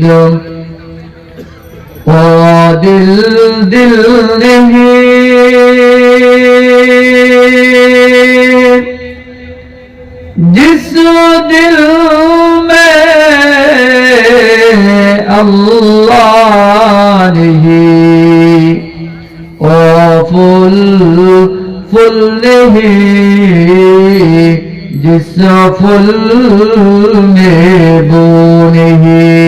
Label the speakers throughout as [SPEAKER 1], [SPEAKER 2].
[SPEAKER 1] দিল ও দিল দিল দেহে जिस दिल में अल्लाह नहीं ओ फुल फुल नहीं जिस फुल में वो नहीं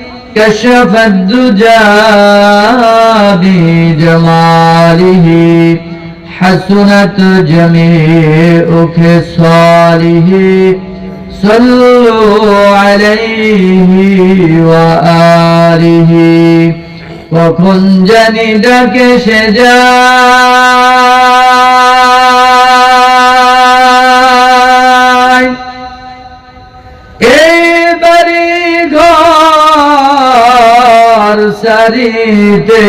[SPEAKER 1] كشف الدجى بجماله حسنت جميع خصاله صلوا عليه وآله কখন জানি ডাকে সে যায় এবারে ঘর সারিতে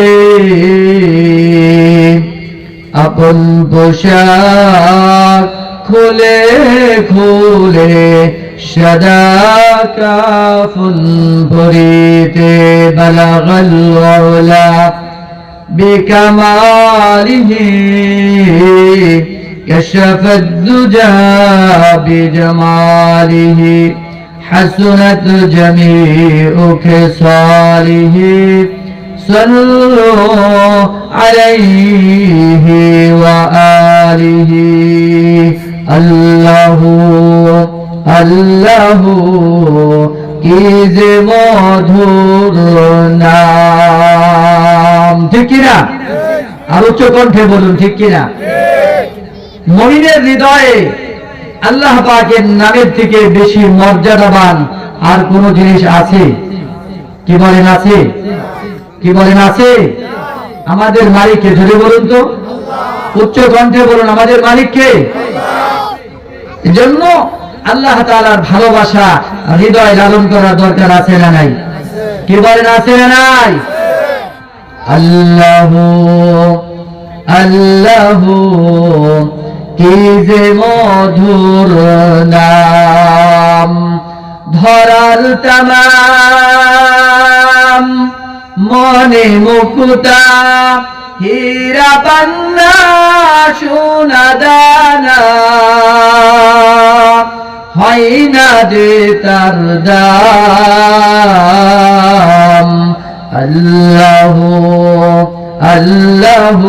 [SPEAKER 1] আপন পোশাক খুলে খুলে সদা কাফুন পরিতে বলগল ওলা بكماله كشف الدجى بجماله حسنت جميع خصاله صلوا عليه وآله الله الله কি যে মধুর নাম ঠিক কিনা আর উচ্চ কণ্ঠে বলুন ঠিক কিনা মহিনের হৃদয়ে আল্লাহ পাকের নামের থেকে বেশি মর্যাদাবান আর কোন জিনিস আছে? কি বলেন আছে? কি বলেন আছে? আমাদের মালিককে ধরে বলুন তো? উচ্চ কণ্ঠে বলুন, আমাদের মালিককে? এজন্য আল্লাহ তাআলার ভালোবাসা, হৃদয় লালন করার দরকার আছে না নাই? কি বলেন আছে না নাই? আল্লাহ আল্লাহ কি যে মধুর নাম? ধরার তামাম। মনে মুকুতা। হীরা পান্না, সোনা দানা। হয় না যে তার দাম? আল্লাহ আল্লাহ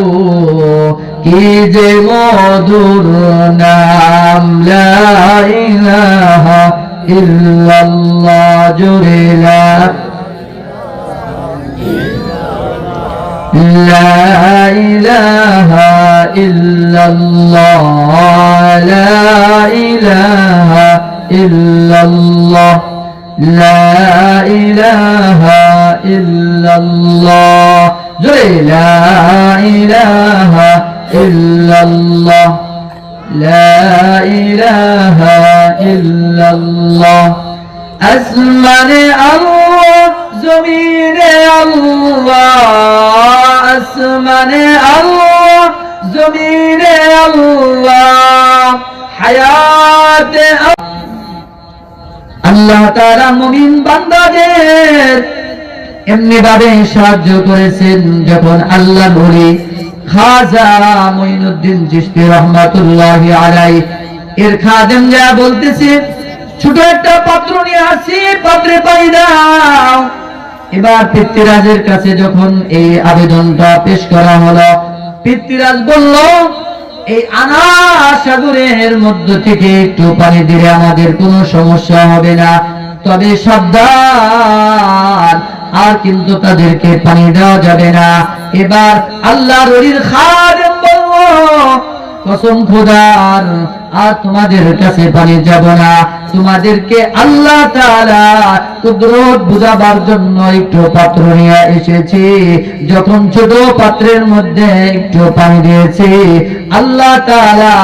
[SPEAKER 1] কি যে মধুর নাম লা ইলাহা ইল্লাল্লাহ জুড়ে লা لا إله إلا الله لا إله إلا الله لا إله إلا الله জোরে, লা ইলাহা ইল্লাল্লাহ, লা ইলাহা ইল্লাল্লাহ, আসমানে আল্লাহ, জমিনে আল্লাহ, আসমানে আল্লাহ, জমিনে আল্লাহ, হায়াতে আল্লাহ। তারা মুমিন বান্দাদের এমনি ভাবে সাহায্য করেছেন যখন আল্লাহ বলি, খাজা রহমাতুল্লাহ আলাই এর খাদেম যা বলতেছে, ছোট একটা পাত্র নিয়ে আসি পাত্রে দাও। এবার কাছে যখন এই আবেদনটা পেশ করা হলো, পৃথ্বীরাজ বলল, এই আনা সাগরের মধ্য থেকে একটু পানি দিলে আমাদের কোনো সমস্যা হবে না। তবে সাবধান আর কিন্তু তাদেরকে পানি দেওয়া যাবে না। এবার আল্লাহ রলির খাদেম কসম খোদার, আর তোমাদের কাছে পানি যাব না। তোমাদেরকে আল্লাহ কুদরত বুঝাবার জন্য একটু পাত্র নিয়ে এসেছি। যখন ছোট পাত্রের মধ্যে একটু পানি দিয়েছি, আল্লাহ তাআলা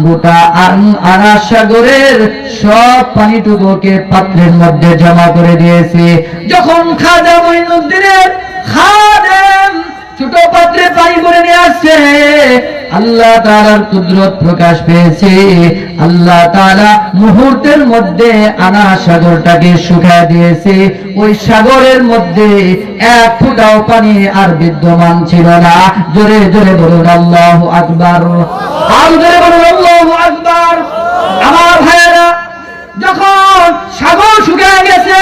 [SPEAKER 1] গোটা আনা সাগরের সব পানি পানিটুকুকে পাত্রের মধ্যে জমা করে দিয়েছে। যখন খাজা মঈনুদ্দিনের খাদেম ছোট পাত্রে পানি করে নিয়ে আসছে আল্লাহ তাআলার কুদরত প্রকাশ পেয়েছে। আল্লাহ তাআলা মুহূর্তের মধ্যে আনা সাগরটাকে শুকায় দিয়েছে। ওই সাগরের মধ্যে এক ফুটাও পানি আর বিদ্যমান ছিল না। জোরে জোরে বলুন, আল্লাহু আকবার। আল্লাহু আকবার। আমার ভাইয়েরা, যখন সাগর শুকিয়ে গেছে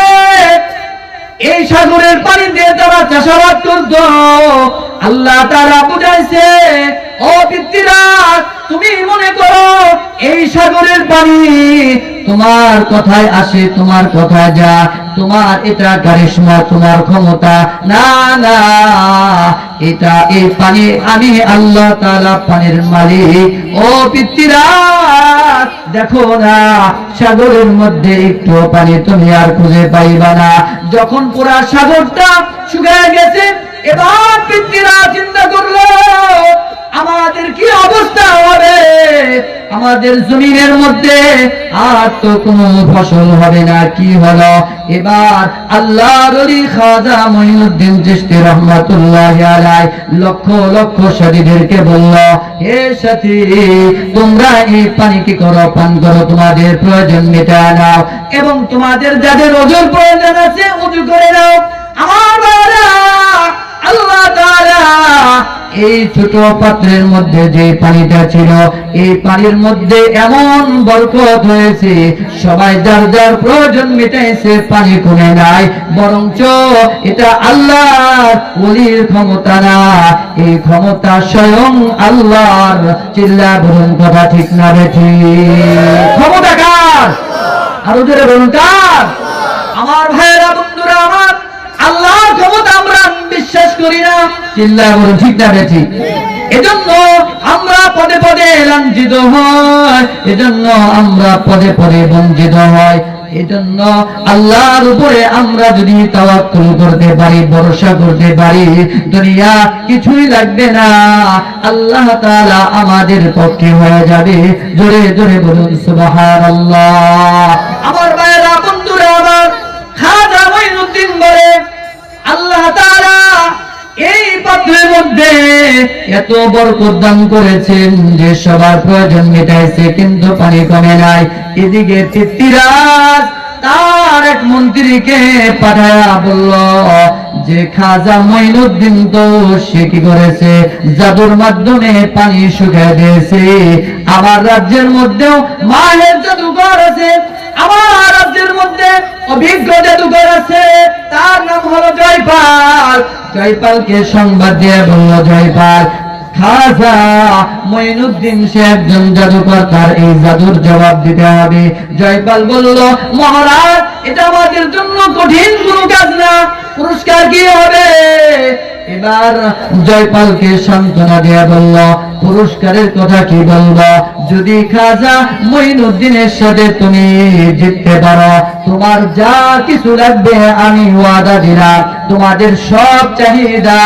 [SPEAKER 1] এই সাগরের পানি দিয়ে তারা চাষাবাদ করত, আল্লাহ তারা বুঝাইছে, ও পিতৃরা তুমি মনে করো এই সাগরের পানি তোমার কথায় আসে, তোমার কথায় যা। তোমার এটা কারিশমা তোমার ক্ষমতা। না না, এটা এই পানি, আমি আল্লাহ তাআলা পানির মালিক। ও পিতৃরাজ দেখো না, সাগরের মধ্যে একটু পানি তুমি আর খুঁজে পাইবা না। যখন পুরা সাগরটা শুকিয়ে গেছে, এবার পিতৃরা চিন্তা করল। আমাদের কি অবস্থা হবে? আমাদের জমিনের মধ্যে আর তো কোনো ফসল হবে না, কি হলো? এবার আল্লাহ রলি খাজা মঈনুদ্দিন চিশতি রহমাতুল্লাহ আলাই লক্ষ লক্ষ সাথীদেরকে বলল, হে সাথী তোমরা এই পানি কি করো? পান করো, তোমাদের প্রয়োজন মেটা নাও এবং তোমাদের যাদের ওজোর প্রয়োজন আছে উজু করে নাও। এই ছোট পাত্রের মধ্যে যে পানিটা ছিল, এই পানির মধ্যে এমন বরকত হয়েছে, সবাই যার যার প্রয়োজন মেটাইছে, পানি কমে নাই, বরঞ্চ এটা আল্লাহর ওলির ক্ষমতা না। এই ক্ষমতা স্বয়ং আল্লাহর চিল্লা বলুন কথা ঠিক না বেঠি ক্ষমতা কার? আরও জোরে বলুন কার? আমার ভাইয়েরা, বন্ধুরা, আমার আল্লাহর ক্ষমতা আমরা বিশ্বাস করি না। চিল্লা বলুন, ঠিক না বেঠি এজন্য আমরা পদে পদে লাঞ্ছিত হয়। এজন্য আমরা পদে পদে বঞ্চিত হয়। এজন্য আল্লাহর উপরে আমরা যদি তাওয়াক্কুল করতে পারি, ভরসা করতে পারি, দুনিয়া কিছুই লাগবে না। আল্লাহ তাআলা আমাদের পক্ষে হয়ে যাবে। জোরে জোরে বলুন, সুবহানাল্লাহ। আমার মধ্যে এত বরকত দান করেছেন যে সবার প্রয়োজন মেটাইছে, কিন্তু পানি কমে নাই। এদিকে তৃপ্তিরাজ তার এক মন্ত্রীকে পাঠায়া বলল, যে খাজা মঈনুদ্দিন তো সে কি করেছে? জাদুর মাধ্যমে পানি শুকিয়ে দিয়েছে। আমার রাজ্যের মধ্যেও মায়ের জাদুঘর আছে। মধ্যে অভিজ্ঞ জাদুঘর আছে। তার নাম হলো জয়পাল। জয়পালকে সংবাদ দিয়ে বলল, জয়পাল জাদুকর, তার এই জাদুর জবাব দিতে হবে। জয়পাল বলল, মহারাজ, এটা আমাদের জন্য কঠিন কোনো কাজ না। পুরস্কার কি হবে? এবার জয়পালকে সান্ত্বনা দিয়ে বলল, পুরস্কারের কথা কি বলব? যদি খাজা মঈনুদ্দিনের সাথে তুমি জিততে পারো, তোমার যা কিছু লাগবে আমি ওয়াদা দিলাম। তোমাদের সব চাহিদা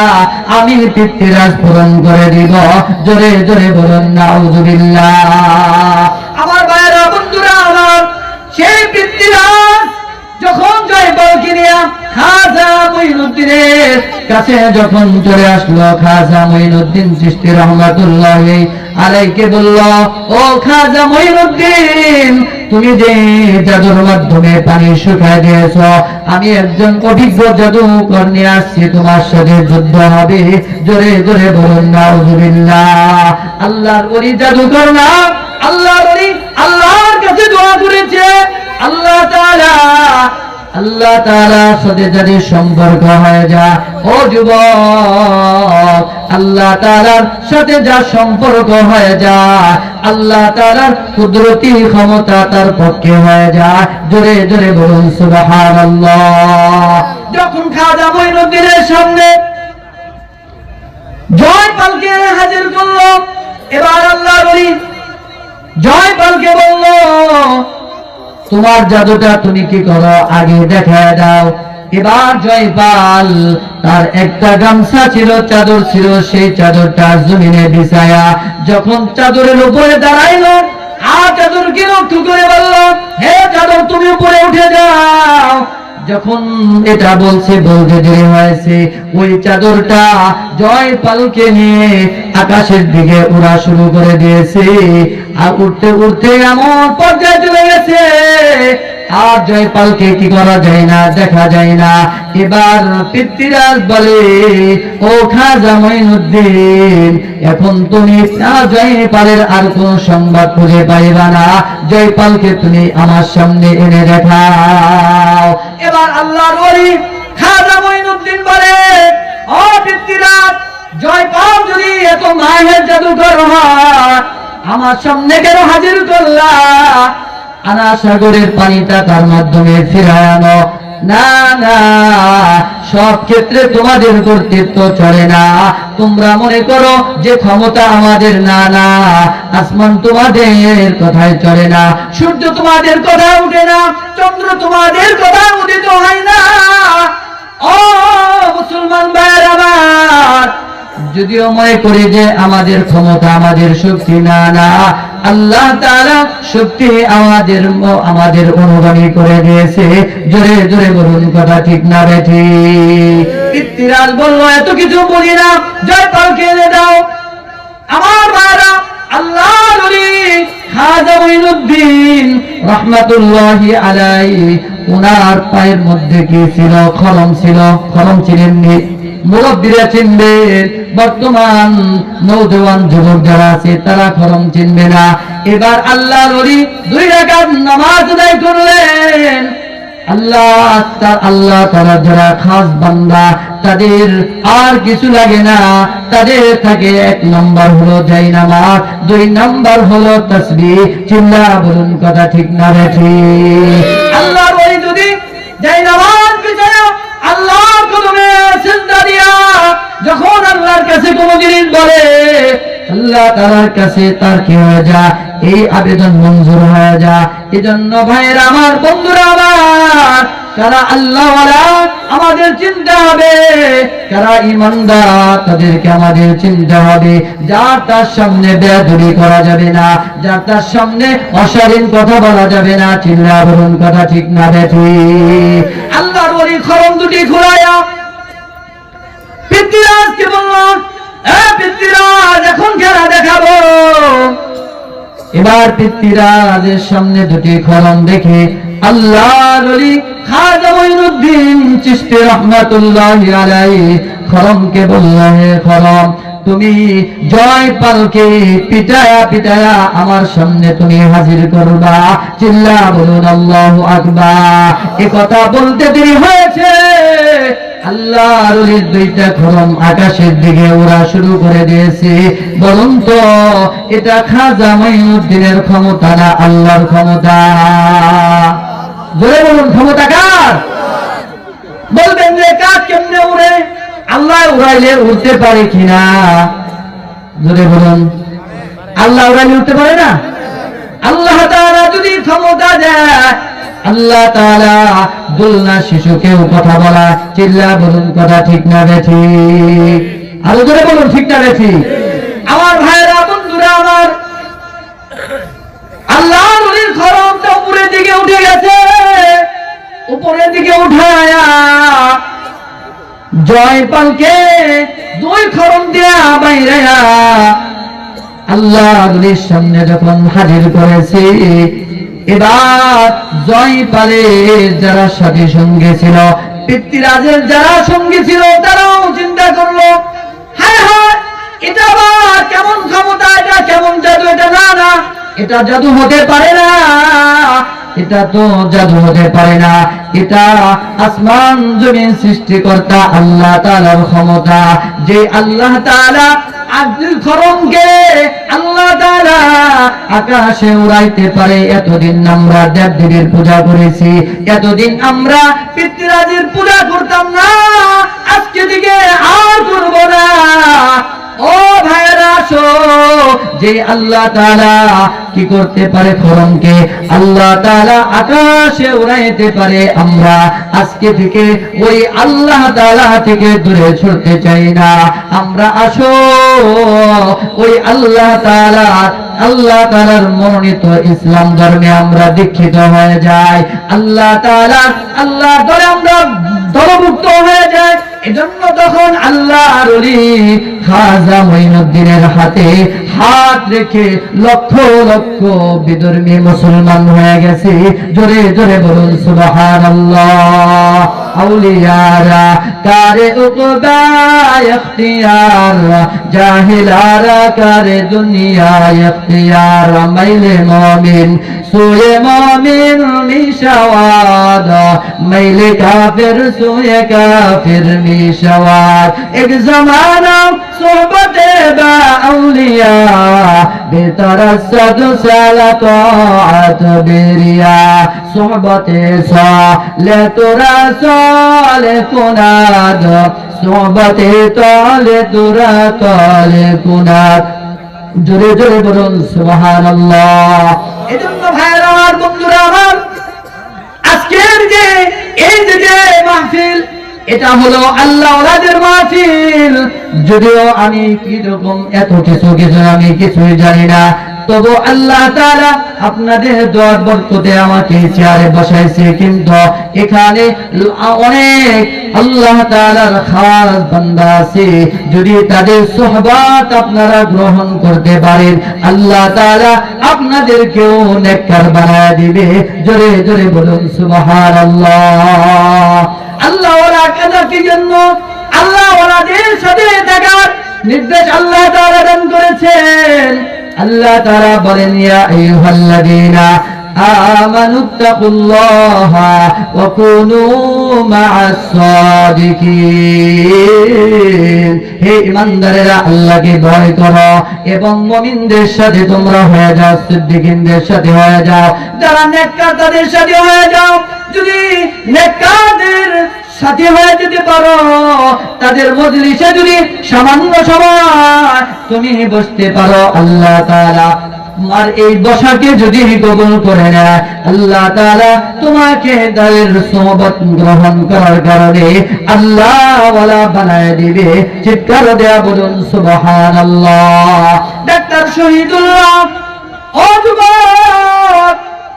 [SPEAKER 1] আমি পিতৃরাজ পূরণ করে দিব। জোরে জোরে বলুন, নাউজুবিল্লাহ। আমার ভাইয়েরা, বন্ধুরা, আমার সেই পিতৃরাজ যখন জয়পালকে নিয়ে খাজা মঈনুদ্দিনের কাছে যখন চলে আসলো, খাজা মঈনুদ্দিন চিশতি রহমাতুল্লাহ আলাইকে বলল, ও খাজা মঈনুদ্দিন, তুমি যে জাদুর মাধ্যমে পানি শুকায় দিয়েছ, আমি একজন অভিজ্ঞ জাদুকর নিয়ে আসছি, তোমার সাথে যুদ্ধ হবে। জোরে জোরে বলুন, নাউজুবিল্লাহ। আল্লাহর ওলি জাদুকর না, আল্লাহর ওলি আল্লাহর কাছে দোয়া করেছে। আল্লাহ তাআলা আল্লাহ তাআলার সাথে যাদের সম্পর্ক হয়ে যা ও যুবক, আল্লাহ তাআলার সাথে যা সম্পর্ক হয়ে যা আল্লাহ তাআলার কুদরতি ক্ষমতা তার পক্ষে হয়ে যা জোরে জোরে বলুন, সুবহানাল্লাহ। যখন খাজা মঈনুদ্দিনের সামনে জয় পালকে হাজির করল, এবার আল্লাহ বলি জয় পালকে বলল তোমার জাদুটা তুমি কি করো? আগে দেখা দাও। এবার জয়পাল, তার একটা গামছা ছিল, চাদর ছিল, সেই চাদরটা জমিনে বিছায়া যখন চাদরের উপরে দাঁড়াইলো আর চাদরকে লক্ষ্য করে বলল, হে চাদর, তুমি উপরে উঠে যাও। যখন এটা বলছে বলতে দেরি হয়েছে। ওই চাদরটা জয় পালকে নিয়ে আকাশের দিকে উড়া শুরু করে দিয়েছে। আর উঠতে উঠতে এমন পর্যায়ে চলে গেছে আর জয়পালকে কি করা যায় না, দেখা যায় না। এবার পৃথ্বীরাজ বলে, ও খাজা মঈনুদ্দিন, এখন তুমি জয়পালের আর কোন সংবাদ খুঁজে পাইবা না। জয়পালকে তুমি আমার সামনে এনে দেখাও। এবার আল্লাহর ওলি খাজা মঈনুদ্দিন বলে, ও পৃথ্বীরাজ জয়পাল যদি এত মাহের জাদুকর হয়। আমার সামনে কেন হাজির করলা? আনা সাগরের পানিটা তার মাধ্যমে ফিরানো। না না, সব ক্ষেত্রে তোমাদের কর্তৃত্ব চলে না। তোমরা মনে করো যে ক্ষমতা আমাদের না না, আসমান তোমাদের কথায় চলে না। সূর্য তোমাদের কথা উঠে না, চন্দ্র তোমাদের কথা উদিত হয় না। ও মুসলমান ভাইয়ের আমার যদিও মনে করি যে আমাদের ক্ষমতা, আমাদের শক্তি, না না, আল্লাহ তাআলা শক্তি আমাদের আমাদের অনুগামী করে দিয়েছে। জোরে জোরে বলুন কথা ঠিক না বেঠি ইত্তিরাজ বলল, এত কিছু বলি না জয় পালকে এনে দাও। আমার মারা আল্লাহ ছিল? খরম ছিল খরম চিনেননি মুরব্বীরা চিনবেন, বর্তমান নৌজওয়ান যুবক যারা আছে, তারা খরম চিনবে না। এবার আল্লাহ নবী দুই রাকাত নামাজ আদায় করলেন। আল্লাহ, তার আল্লাহ তারা যারা খাস বান্দা, তাদের আর কিছু লাগে না। তাদের থাকে এক নম্বর হলো যাই নামাজ, দুই নম্বর হলো তসবি চিল্লা বলুন কথা ঠিক না বেঠি আল্লাহ যদি যাই নামাজ আল্লাহ কদমে সিজদা দিয়া আল্লাহ আল্লাহ আমাদের চিন্তা হবে কারা ইমানদার তাদেরকে আমাদের চিন্তা হবে। যার তার সামনে বেদুরি করা যাবে না, যার তার সামনে অশালীন কথা বলা যাবে না। চিল্লা কথা ঠিক না বেঠি আল্লাহর বলি খরম দুটি ঘুরাইয়া পৃথ্বীরাজকে বলল? হ্যাঁ পৃথ্বীরাজ এখন খেলা দেখাবো। এবার পৃথ্বীরাজের সামনে দুটি খরম দেখে আল্লাহ খাজা মঈনুদ্দিন চিশতি রহমাতুল্লাহি আলাইহি খরমকে বললেন খরম তুমি জয় পালকে পিটায়া পিটায়া আমার সামনে তুমি হাজির করবা। চিল্লা বলুন, আল্লাহু আকবার। এ কথা বলতে দেরি হয়েছে। আল্লাহ আরলির দুইটা খরম আকাশের দিকে ওরা শুরু করে দিয়েছে। বলুন তো, এটা খাজা মঈনুদ্দিনের ক্ষমতা না আল্লাহর ক্ষমতা? জোরে বলুন, ক্ষমতা কার? বলবেন যে কাজ কেমনে উড়ে? আল্লাহ উড়াইলে উড়তে পারে কিনা? জোরে বলুন। আল্লাহ উড়াইলে উঠতে পারে না? আল্লাহ তাআলা যদি ক্ষমতা দেয়, আল্লাহ তাআলা দুলনা শিশুকেও কথা বলা, চিল্লা বলুন কথা ঠিক না ঠিক আরও জোরে বলুন, ঠিক না ঠিক আমার ভাইয়েরা, বন্ধুরা আমার আল্লাহ নবীর খরমটা উপরের দিকে উঠে গেছে। উপরের দিকে উঠায়া জয়পালকে দুই খরম দিয়া বাইরায়া আল্লাহ নবীর সামনে যখন হাজির করেছে, এবার জয়পালের যারা সাথী সঙ্গে ছিল, পিতৃরাজের যারা সঙ্গী ছিল, তারাও চিন্তা করল হ্যাঁ হ্যাঁ এটা আবার কেমন ক্ষমতা, এটা কেমন জাদু, এটা না না, এটা জাদু হতে পারে না। এটা তো জাদু হতে পারে না। এটা আসমান জমিন সৃষ্টিকর্তা আল্লাহ তাআলার ক্ষমতা। যে আল্লাহ খরমকে আল্লাহ আকাশে উড়াইতে পারে, এতদিন আমরা দেব দেবীর পূজা করেছি। এতদিন আমরা পিতৃরাজের পূজা করতাম না। আজকে থেকে আর করব না। ও ভাইরা যে আল্লাহ তাআলা কি করতে পারে খরমকে? আল্লাহ তাআলা আকাশে উড়াইতে পারে। আমরা আজকে থেকে ওই আল্লাহ তাআলা থেকে দূরে ছুটতে চাই না। আমরা আসো, ওই আল্লাহ তাআলা, আল্লাহ তাআলার মনোনীত ইসলাম ধর্মে আমরা দীক্ষিত হয়ে যাই। আল্লাহ তাআলা আল্লাহ ধরে আমরা দলভুক্ত হয়ে যায় এজন্য তখন আল্লাহ খাজা মঈনুদ্দিনের হাতে হাত রেখে লক্ষ লক্ষ বিধর্মী মুসলমান হয়ে গেছে, জোরে জোরে বলুন, সুবহানাল্লাহ। আউলিয়ারা, কারে উকবা জাহিলারা, কারে দুনিয়া, ইখতিয়ার, মাইলে মুমিন, সুয়ে মুমিন, মিশাওয়াদ, মাইলে কাফির, সুয়ে কাফির মিশাওয়াদ এক জামানা সোহবতে বা আউলিয়া বেতরসদ সালাত বেরিয়া, সোহবতে সালে তোরা সালে কুনাদ সোহবতে তলে তোরা তলে কুনাদ জোরে জোরে বলুন, সুবহানাল্লাহ। এজন্য ভাইরা আমার বন্ধুরা আমার, আজকের যে এই যে মাহফিল এটা হলো আল্লাহ ওলাদের মাহফিল। যদিও আমি কি রকম এত কিছু কিছু আমি কিছুই জানি না। তবু আল্লাহ তাআলা আপনাদের দোয়ার বরকতে আমাকে চেয়ারে বসাইছে। কিন্তু এখানে অনেক আল্লাহ তাআলার খাস বান্দা আছে। যদি তাদের সোহবত আপনারা গ্রহণ করতে পারেন, আল্লাহ তাআলা আপনাদেরকেও নেককার বানায় দিবে। জোরে জোরে বলুন, সুবহানাল্লাহ। আল্লাহ ওরা কেন কি জন্য, আল্লাহ ওরাদের সাথে দেখার নির্দেশ আল্লাহ তাআলা দান করেছেন। আল্লাহ তারা বলেন হে ভয় এবং মুমিনদের সাথে তোমরা হয়ে যাও, সিদ্দিকিনদের সাথে হয়ে যাও, যারা নেককার তাদের সাথে হয়ে যাও। যদি নেককারদের সাথে হয়ে যেতে পারো তাদের মজলিসে যদি সামান্য সময় তুমি বসতে পারো, আল্লাহ তাআলা তোমার এই বসাকে যদি কবুল করে নেয়, আল্লাহ তাআলা তোমাকে তাদের সোহবত গ্রহণ করার কারণে আল্লাহ ওয়ালা বানায় দিবে। চিৎকার দেয়া বলুন, সুবহানাল্লাহ। ডাক্তার শহীদুল্লাহ, ও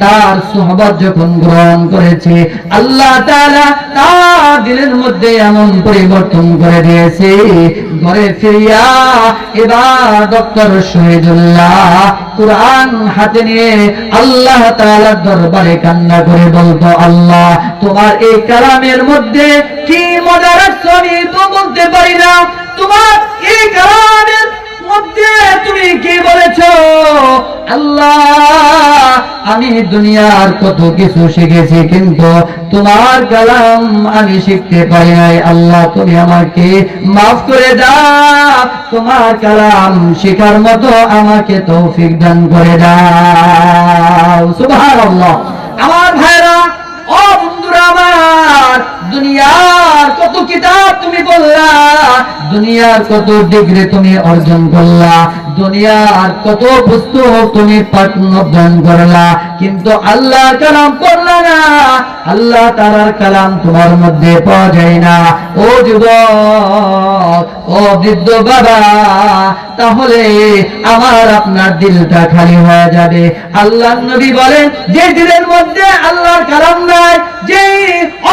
[SPEAKER 1] তার যখন গ্রহণ করেছে, আল্লাহ তাআলা তার মধ্যে এমন পরিবর্তন করে দিয়েছে, ঘরে ফিরিয়া এবার ডক্টর শহীদুল্লাহ কোরআন হাতে নিয়ে আল্লাহ দরবারে কান্না করে বলতো, আল্লাহ, তোমার এই কালামের মধ্যে কি মজা রাখছো আমি তো বলতে পারি না। তোমার এই কালামের মধ্যে তুমি কি বলেছ? আল্লাহ, আমি দুনিয়ার কত কিছু শিখেছি, কিন্তু তোমার কালাম আমি শিখতে পারি নাই। আল্লাহ, তুমি আমাকে মাফ করে দাও। তোমার কালাম শেখার মতো আমাকে তৌফিক দান করে দাও। সুবহানাল্লাহ। আমার ভাইরা, ও বন্ধুরা আমার দুনিয়ার কত কিতাব তুমি বললা দুনিয়ার কত ডিগ্রি তুমি অর্জন করলা, দুনিয়ার কত পুস্তক তুমি পাঠন করলা। কিন্তু আল্লাহ কালাম পড়লা না, আল্লাহ তালার কালাম তোমার মধ্যে পাওয়া যায় না। ও যুবক, ও বৃদ্ধ বাবা, তাহলে আমার আপনার দিলটা খালি হয়ে যাবে। আল্লাহ নবী বলেন, যে দিলের মধ্যে আল্লাহর কালাম নাই যে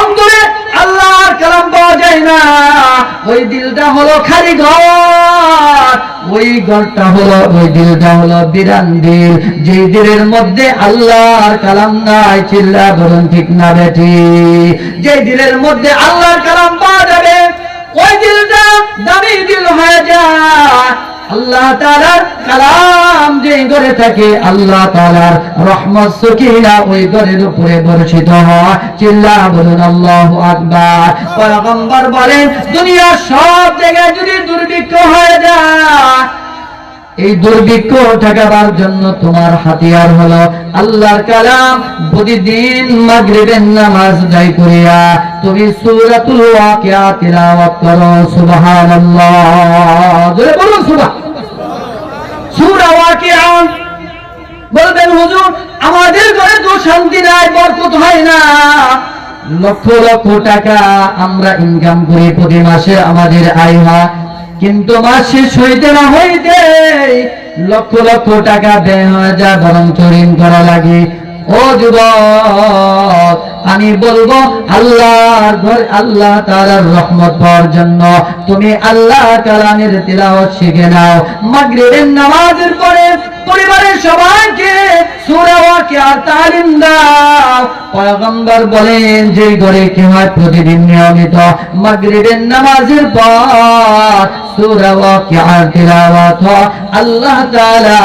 [SPEAKER 1] অন্তরে আল্লাহর কালাম পাওয়া যায় না। ওই দিলটা হলো খালি ঘর। ওই ঘরটা হলো, ওই দিলটা হলো বিরান দিল। যে দিলের মধ্যে আল্লাহর কালাম নাই, চিল্লা বলুন ঠিক না বেঠি? যে দিলের মধ্যে আল্লাহর কালাম পাওয়া যাবে, ওই দিলটা দামি দিল হয়ে যায়। আল্লাহ তালার কালাম যে ঘরে থাকে, আল্লাহ তালার রহমত সকিনা ওই ঘরের উপরে বর্ষিত চিল্লা বলুন, আল্লাহ আকবার। পয়গম্বর বলেন, দুনিয়ার সব জায়গায় যদি দুর্ভিক্ষ হয়ে যায় এই দুর্ভিক্ষ ঠেকাবার জন্য তোমার হাতিয়ার হলো আল্লাহর কালাম। প্রতিদিন মাগরিবের নামাজ আদায় করিয়া তুমি সূরাতুল ওয়াকিয়া তিলাওয়াত করো, সুবহানাল্লাহ। জোরে বলুন সুবহান। ওয়াকিয়া। বলবেন, হুজুর, আমাদের ঘরে তো শান্তি নাই, বরকত হয় না। লক্ষ লক্ষ টাকা আমরা ইনকাম করি প্রতি মাসে, আমাদের আয় হয়। কিন্তু মাস শেষ হইতে না হইতে লক্ষ লক্ষ টাকা ব্যয় হয়ে যায় বরং চরিন করা লাগে। ও যুবক আমি বলব, আল্লাহর ঘর আল্লাহ তাআলার রহমত পাওয়ার জন্য। তুমি আল্লাহ কালামের তিলাওয়াত শিখে নাও। মাগরিবের নামাজের পরে পরিবারের সবাইকে সূরা তালিম দাও। পয়গম্বর বলেন, যে ঘরে কি হয় প্রতিদিন নিয়মিত। মাগরিবের নামাজের পর আল্লাহ তাআলা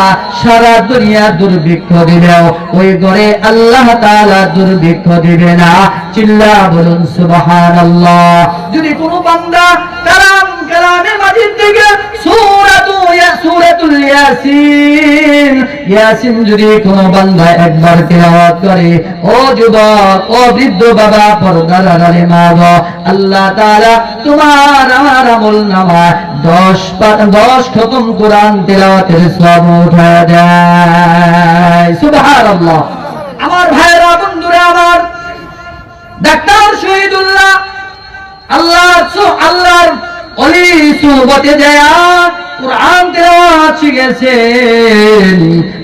[SPEAKER 1] সারা দুনিয়া দুর্ভিক্ষ দিবেও। ওই ঘরে আল্লাহ তাআলা দুর্ভিক্ষ দিবে। না, চিল্লা বলুন, সুবহানাল্লাহ। যদি কোনো বান্দা কালাম কালামের মাঝে থেকে সূরাতু ইয়া, সূরাতুল ইয়াসিন ইয়াসিন যদি বান্দা একবার তেলাওয়াত করে, ও যুবক, ও বৃদ্ধ বাবা মা গো, আল্লাহ তাআলা তোমার, আমার আমল নামা দশ পা- দশ খতম কোরআন তেলাওয়াতের সব উঠা দেয়। সুবহানাল্লাহ। আমার ভাইরা বন্ধুরা, আমার ডাক্তার শহীদুল্লাহ আল্লাহ আল্লাহর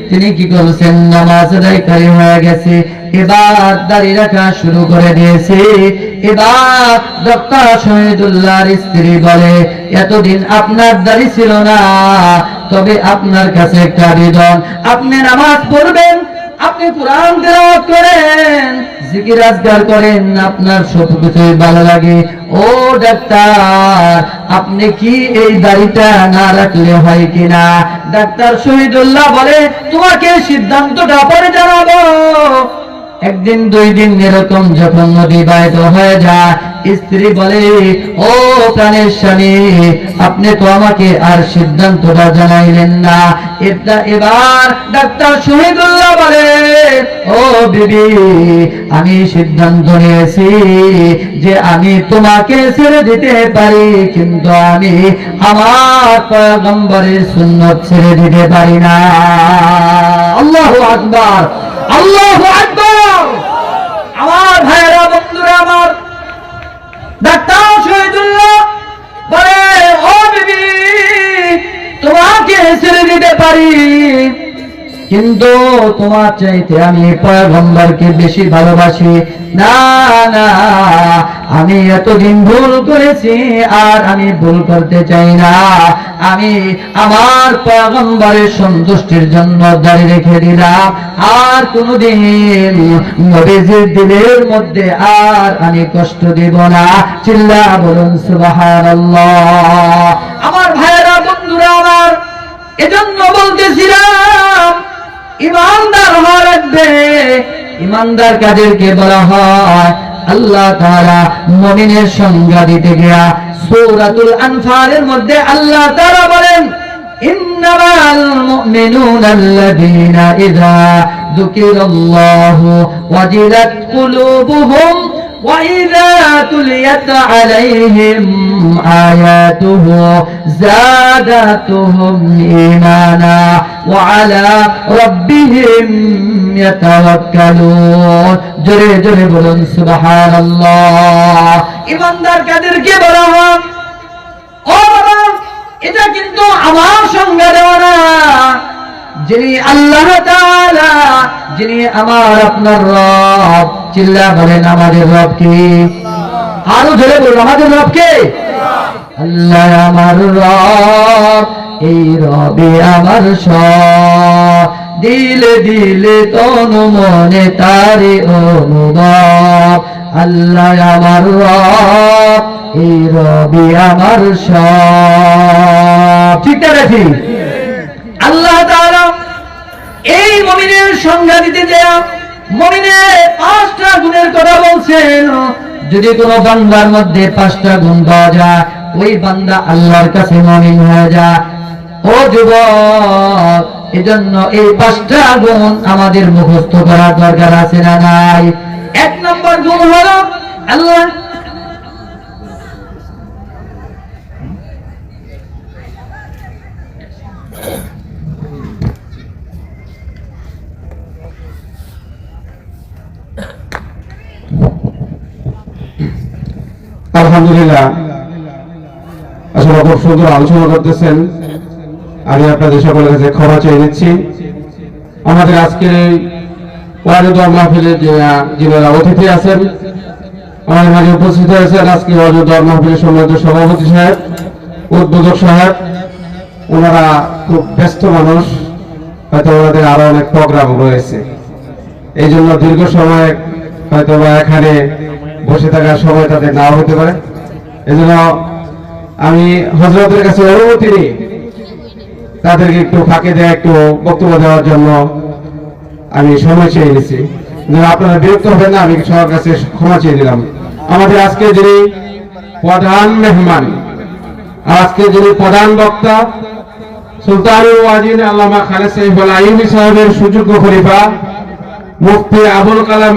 [SPEAKER 1] তিনি কি করছেন? নামাজ আদায়কারী হয়ে গেছে। এবার দাড়ি রাখা শুরু করে দিয়েছে। এবার ডক্টর শহীদুল্লাহর স্ত্রী বলে, এতদিন আপনার দাড়ি ছিল না, তবে আপনার কাছে একটা আবেদন আপনি নামাজ পড়বেন, আপনি কোরআন তেলাওয়াত করেন। জিকির আজগার করেন, আপনার সব কিছুই ভালো লাগে। ও ডাক্তার, আপনি কি এই দাড়িটা না রাখলে হয় কিনা? ডাক্তার শহীদুল্লাহ বলে, তোমাকে সিদ্ধান্তটা পরে জানাব। একদিন, দুই দিন এরকম যখন নদী বাহিত হয়ে যায়, স্ত্রী বলে, ও প্রাণের স্বামী, আপনি তো আমাকে আর সিদ্ধান্তটা জানাইলেন না। এটা এবার ডাক্তার শহীদুল্লাহ বলে, ও বিবি, আমি সিদ্ধান্ত নিয়েছি যে আমি তোমাকে ছেড়ে দিতে পারি, কিন্তু আমি আমার পয়গম্বরের সুন্নত ছেড়ে দিতে পারি না। আল্লাহু আকবার। আমার বন্ধুরা, আমার ডাক্তার শহীদুল্লাহ বলে, ও বিবি, তোমাকে ছেড়ে দিতে পারি, কিন্তু তোমার চাইতে আমি পয়গম্বরকে বেশি ভালোবাসি। না না, আমি এতদিন ভুল করেছি, আর আমি ভুল করতে চাই না। আমি আমার পয়গম্বরের সন্তুষ্টির জন্য দাঁড়িয়ে রেখে দিলাম। আর কোনোদিন নবীজির দিলের মধ্যে আর আমি কষ্ট দেব না। চিল্লা বলুন, সুবহানাল্লাহ। আমার ভাইয়েরা, বন্ধুরা আমার, এজন্য বলতেছিলাম, ইমানদার হওয়া লাগবে। ইমানদার কাদেরকে বলা হয় আল্লাহ তাআলা মুমিনের সংজ্ঞা দিতে গিয়া সূরাতুল আনফালের মধ্যে আল্লাহ তাআলা বলেন ইন্দিনা ইযা যুকিরাল্লাহু ওয়াজিলাত কুলুবুহুম وإذا تليت عليهم آياته زادتهم إيمانا وعلى ربهم يتوكلون জোরে জোরে বলুন সুবহানাল্লাহ ইমানদার কাদেরকে বলা হয় ও বাবা এটা কিন্তু আমার সঙ্গে দেওয়া না যিনি আল্লাহ যিনি আমার আপনার রব, চিল্লা বলেন আমাদের রব কি আরও ধরে বলুন, আমাদের রব কে আল্লাহ আমার রব, এই রবে আমার সব। দিলে দিলে তনু মনে তারে অনুভব। আল্লাহ আমার রব, এই রবি আমার সব। ঠিক নাকি? আল্লাহ এই মমিনের সংজ্ঞা দিতে দেয়া মমিনের পাঁচটা গুণের কথা বলছেন। যদি কোনো বান্দার মধ্যে পাঁচটা গুণ পাওয়া যায়, ওই বান্দা আল্লাহর কাছে মমিন হয়ে যায়। ও যুবক, এজন্য এই পাঁচটা গুণ আমাদের মুখস্থ করার দরকার আছে না নাই? এক নম্বর গুণ হলো আল্লাহ
[SPEAKER 2] আলহামদুলিল্লাহ। উপস্থিত সভাপতি সাহেব, উদ্বোধক সাহেব। ওনারা খুব ব্যস্ত মানুষ, হয়তো ওনাদের আরও অনেক প্রোগ্রাম রয়েছে। এই জন্য দীর্ঘ সময় হয়তো এখানে বসে থাকার সময় তাদের নাও হতে পারে। এই জন্য আমি হজরতের কাছে অনুমতি নিই। তাদেরকে একটু ফাঁকে দেওয়া একটু বক্তব্য দেওয়ার জন্য আমি সময় চেয়ে নিছি। আপনারা বিরক্ত হবেন না, আমি সবার কাছে ক্ষমা চেয়ে দিলাম আমাদের আজকে যিনি প্রধান মেহমান, আজকে যিনি প্রধান বক্তা সুলতানুল খালেদ সাহেব আইনি সাহেবের সুযোগ্য খলিফা, মুফতি আবুল কালাম